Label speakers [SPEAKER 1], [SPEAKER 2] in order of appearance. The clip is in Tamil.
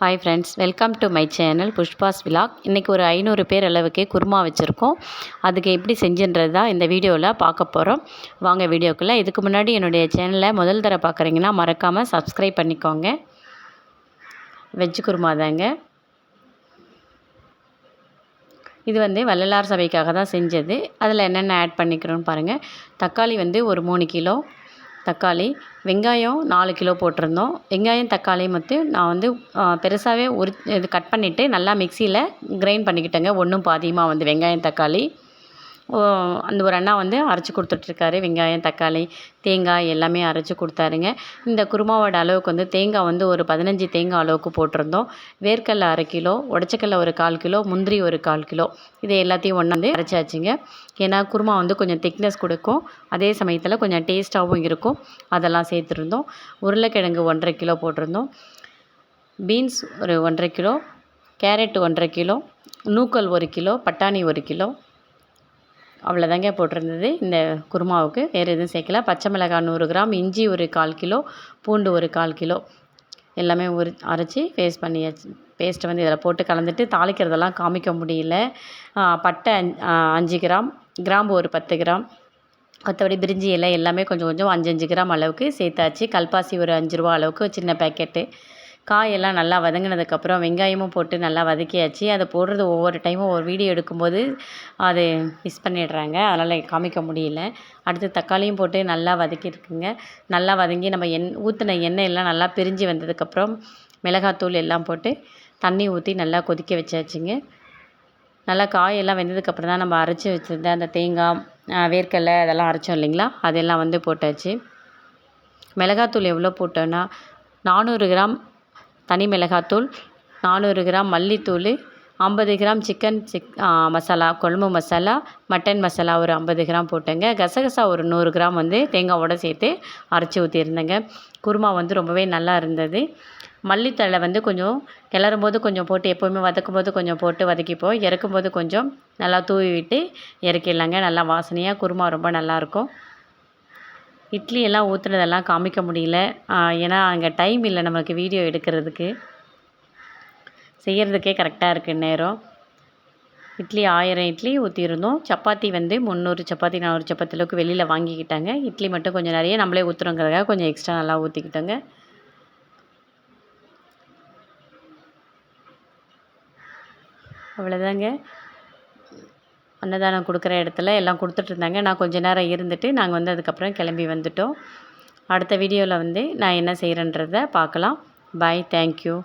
[SPEAKER 1] Hi friends welcome to my channel Pushpa's vlog இன்றைக்கி ஒரு ஐநூறு பேர் அளவுக்கு குருமா வச்சுருக்கோம். அதுக்கு எப்படி செஞ்சுன்றது தான் இந்த வீடியோவில் பார்க்க போகிறோம் வாங்க வீடியோக்குள்ளே. இதுக்கு முன்னாடி என்னுடைய சேனலை முதல் தர பார்க்குறீங்கன்னா மறக்காமல் சப்ஸ்கிரைப் பண்ணிக்கோங்க. வெஜ் குருமா தாங்க. இது வந்து வள்ளலார் சபைக்காக தான் செஞ்சது. அதில் என்னென்ன ஆட் பண்ணிக்கிறோன்னு பாருங்கள் தக்காளி வந்து ஒரு மூணு கிலோ. தக்காளி. வெங்காயம் நாலு கிலோ போட்டிருந்தோம். வெங்காயம் தக்காளி மட்டும் நான் வந்து பெருசாகவே உரி இது கட் பண்ணிவிட்டு நல்லா மிக்சியில் கிரைண்ட் பண்ணிக்கிட்டேங்க. ஒன்றும் பாதியுமாக வந்து வெங்காயம் தக்காளி. அந்த ஒரு அண்ணா வந்து அரைச்சி கொடுத்துட்ருக்காரு. வெங்காயம் தக்காளி தேங்காய் எல்லாமே அரைச்சி கொடுத்தாருங்க. இந்த குருமாவோட அளவுக்கு வந்து தேங்காய் வந்து ஒரு பதினஞ்சு தேங்காய் அளவுக்கு போட்டிருந்தோம். வேர்க்கடல அரை கிலோ உடச்சக்கல்ல ஒரு கால் கிலோ முந்திரி ஒரு கால் கிலோ. இது எல்லாத்தையும் ஒன்று வந்து அரைச்சாச்சுங்க. ஏன்னா குருமா வந்து கொஞ்சம் திக்னஸ் கொடுக்கும். அதே சமயத்தில் கொஞ்சம் டேஸ்ட்டாகவும் இருக்கும். அதெல்லாம் சேர்த்துருந்தோம். உருளைக்கிழங்கு ஒன்றரை கிலோ போட்டிருந்தோம். பீன்ஸ் ஒரு ஒன்றரை கிலோ கேரட் ஒன்றரை கிலோ நூக்கல் ஒரு கிலோ பட்டாணி ஒரு கிலோ அவ்வளோதாங்க போட்டிருந்தது. இந்த குருமாவுக்கு வேறு எதுவும் சேர்க்கல. பச்சை மிளகாய் நூறு கிராம் இஞ்சி ஒரு கால் கிலோ பூண்டு ஒரு கால் கிலோ எல்லாமே உரி அரைச்சி பேஸ்ட் பண்ணியாச்சு. பேஸ்ட்டை வந்து இதில் போட்டு கலந்துட்டு தாளிக்கிறதெல்லாம் காமிக்க முடியல. பட்டை அஞ்சு கிராம் கிராம்பு ஒரு பத்து கிராம் மற்றபடி பிரிஞ்சி இலை எல்லாமே கொஞ்சம் கொஞ்சம் அஞ்சு அஞ்சு கிராம் அளவுக்கு சேர்த்தாச்சு. கல்பாசி ஒரு அஞ்சு ரூபா அளவுக்கு சின்ன பேக்கெட்டு காயெல்லாம் நல்லா வதங்கினதுக்கப்புறம் வெங்காயமும் போட்டு நல்லா வதக்கியாச்சு. அதை போடுறது ஒவ்வொரு டைமும் ஒரு வீடியோ எடுக்கும்போது அது மிஸ் பண்ணிடுறாங்க. அதனால் காமிக்க முடியல. அடுத்து தக்காளியும் போட்டு நல்லா வதக்கியிருக்குங்க. நல்லா வதங்கி நம்ம எண் ஊற்றின எண்ணெய் எல்லாம் நல்லா பிரிஞ்சு வந்ததுக்கப்புறம் மிளகாத்தூள் எல்லாம் போட்டு தண்ணி ஊற்றி நல்லா கொதிக்க வச்சாச்சுங்க. நல்லா காயெல்லாம் வெந்ததுக்கப்புறம் தான் நம்ம அரைச்சி வச்சுருந்த அந்த தேங்காய் வேர்க்கடலை அதெல்லாம் அரைச்சோம் இல்லைங்களா? அதெல்லாம் வந்து போட்டாச்சு. மிளகாத்தூள் எவ்வளோ போட்டோன்னா நானூறு கிராம் தனி மிளகாத்தூள் நானூறு கிராம் மல்லித்தூள் ஐம்பது கிராம் சிக்கன் சிக் மசாலா குழம்பு மசாலா மட்டன் மசாலா ஒரு ஐம்பது கிராம் போட்டேங்க. கசகசா ஒரு நூறு கிராம் வந்து தேங்காவோடு சேர்த்து அரைச்சி ஊற்றிருந்தேங்க குருமா வந்து ரொம்பவே நல்லா இருந்தது. மல்லித்தழை வந்து கொஞ்சம் கிளறும் போது கொஞ்சம் போட்டு எப்போவுமே வதக்கும் போது கொஞ்சம் போட்டு வதக்கிப்போம். இறக்கும் போது கொஞ்சம் நல்லா தூவி விட்டு இறக்கிடலாங்க. நல்லா வாசனையாக குருமா ரொம்ப நல்லாயிருக்கும் இட்லி எல்லாம் ஊற்றுனதெல்லாம் காமிக்க முடியல. ஏன்னா அங்கே டைம் இல்லை நமக்கு வீடியோ எடுக்கிறதுக்கு. செய்கிறதுக்கே கரெக்டாக இருக்குது நேரம் இட்லி ஆயிரம் இட்லி ஊற்றிருந்தோம் சப்பாத்தி வந்து முந்நூறு சப்பாத்தி நானூறு சப்பாத்தி அளவுக்கு வெளியில் வாங்கிக்கிட்டாங்க. இட்லி மட்டும் கொஞ்சம் நிறைய நம்மளே ஊற்றுறோங்கிறதுக்காக கொஞ்சம் எக்ஸ்ட்ரா நல்லா ஊற்றிக்கிட்டோங்க அவ்வளோதாங்க அன்னதானம் கொடுக்குற இடத்துல எல்லாம் கொடுத்துட்ருந்தாங்க. நான் கொஞ்ச நேரம் இருந்துட்டு நாங்கள் வந்து அதுக்கப்புறம் கிளம்பி வந்துட்டோம். அடுத்த வீடியோவில் வந்து நான் என்ன செய்கிறேன்றத பார்க்கலாம். Bye thank you